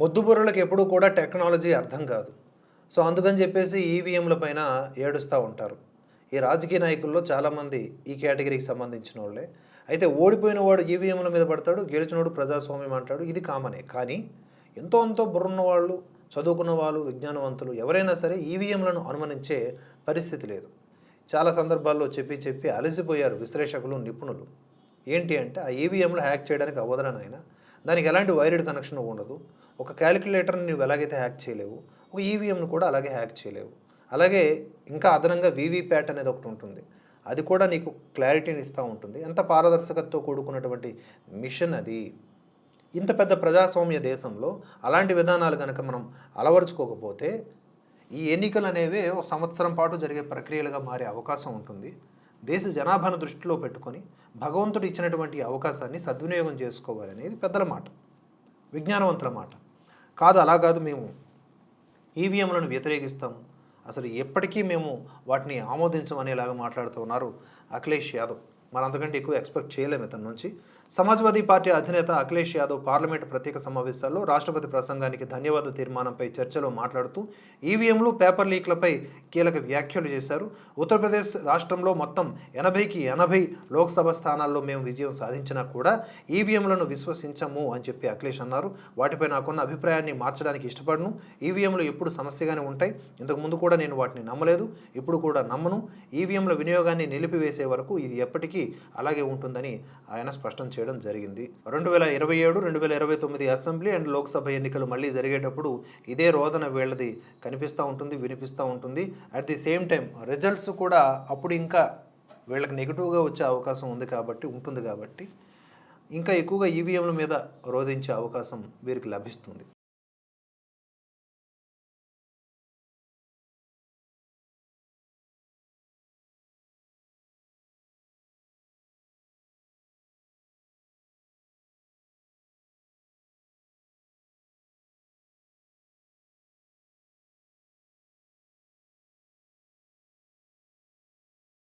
మొద్దుబుర్రలకు ఎప్పుడూ కూడా టెక్నాలజీ అర్థం కాదు. సో అందుకని చెప్పేసి ఈవీఎంల పైన ఏడుస్తూ ఉంటారు. ఈ రాజకీయ నాయకుల్లో చాలామంది ఈ కేటగిరీకి సంబంధించిన వాళ్ళే అయితే ఓడిపోయిన వాడు ఈవీఎంల మీద పడతాడు గెలిచినోడు ప్రజాస్వామ్యం అంటాడు ఇది కామనే. కానీ ఎంతో అంతో బుర్రున్న వాళ్ళు చదువుకున్న వాళ్ళు విజ్ఞానవంతులు ఎవరైనా సరే ఈవీఎంలను అనుమానించే పరిస్థితి లేదు. చాలా సందర్భాల్లో చెప్పి చెప్పి అలసిపోయారు విశ్లేషకులు నిపుణులు. ఏంటి అంటే ఆ ఈవీఎంలు హ్యాక్ చేయడానికి అవ్వదరా నాయన. దానికి ఎలాంటి వైర్డ్ కనెక్షన్ ఉండదు. ఒక క్యాలిక్యులేటర్ని నువ్వు ఎలాగైతే హ్యాక్ చేయలేవు ఒక ఈవీఎంను కూడా అలాగే హ్యాక్ చేయలేవు. అలాగే ఇంకా అదనంగా వీవీప్యాట్ అనేది ఒకటి ఉంటుంది. అది కూడా నీకు క్లారిటీని ఇస్తూ ఉంటుంది. ఎంత పారదర్శకతతో కూడుకున్నటువంటి మిషన్ అది. ఇంత పెద్ద ప్రజాస్వామ్య దేశంలో అలాంటి విధానాలు కనుక మనం అలవరుచుకోకపోతే ఈ ఎన్నికలు అనేవి ఒక సంవత్సరం పాటు జరిగే ప్రక్రియలుగా మారే అవకాశం ఉంటుంది. దేశ జనాభాను దృష్టిలో పెట్టుకొని భగవంతుడు ఇచ్చినటువంటి అవకాశాన్ని సద్వినియోగం చేసుకోవాలనేది పెద్దల మాట. విజ్ఞానవంతుల మాట. కాదు అలా కాదు మేము. ఈవీఎంలను వ్యతిరేకిస్తాము. అసలు ఎప్పటికీ మేము వాటిని ఆమోదించమనేలాగా మాట్లాడుతూ ఉన్నారు అఖిలేష్ యాదవ్. మరి అంతకంటే ఎక్కువ ఎక్స్పెక్ట్ చేయలేము ఇతని నుంచి. సమాజ్వాదీ పార్టీ అధినేత అఖిలేష్ యాదవ్ పార్లమెంటు ప్రత్యేక సమావేశాల్లో రాష్ట్రపతి ప్రసంగానికి ధన్యవాద తీర్మానంపై చర్చలో మాట్లాడుతూ ఈవీఎంలు పేపర్ లీక్లపై కీలక వ్యాఖ్యలు చేశారు. ఉత్తరప్రదేశ్ రాష్ట్రంలో మొత్తం ఎనభైకి ఎనభై లోక్సభ స్థానాల్లో మేము విజయం సాధించినా కూడా ఈవీఎంలను విశ్వసించము అని చెప్పి అఖిలేష్ అన్నారు. వాటిపై నాకున్న అభిప్రాయాన్ని మార్చడానికి ఇష్టపడను. ఈవీఎంలు ఎప్పుడు సమస్యగానే ఉంటాయి. ఇంతకుముందు కూడా నేను వాటిని నమ్మలేదు. ఇప్పుడు కూడా నమ్మను. ఈవీఎంల వినియోగాన్ని నిలిపివేసే వరకు ఇది ఎప్పటికీ అలాగే ఉంటుందని ఆయన స్పష్టం చేయడం జరిగింది. రెండు వేల ఇరవై ఏడు రెండు వేల ఇరవై తొమ్మిది అసెంబ్లీ అండ్ లోక్సభ ఎన్నికలు మళ్ళీ జరిగేటప్పుడు ఇదే రోదన వీళ్ళది కనిపిస్తూ ఉంటుంది వినిపిస్తూ ఉంటుంది. At the same time results కూడా అప్పుడు ఇంకా వీళ్ళకి నెగిటివ్గా వచ్చే అవకాశం ఉంది కాబట్టి ఉంటుంది కాబట్టి ఇంకా ఎక్కువగా ఈవీఎంల మీద రోధించే అవకాశం వీరికి లభిస్తుంది.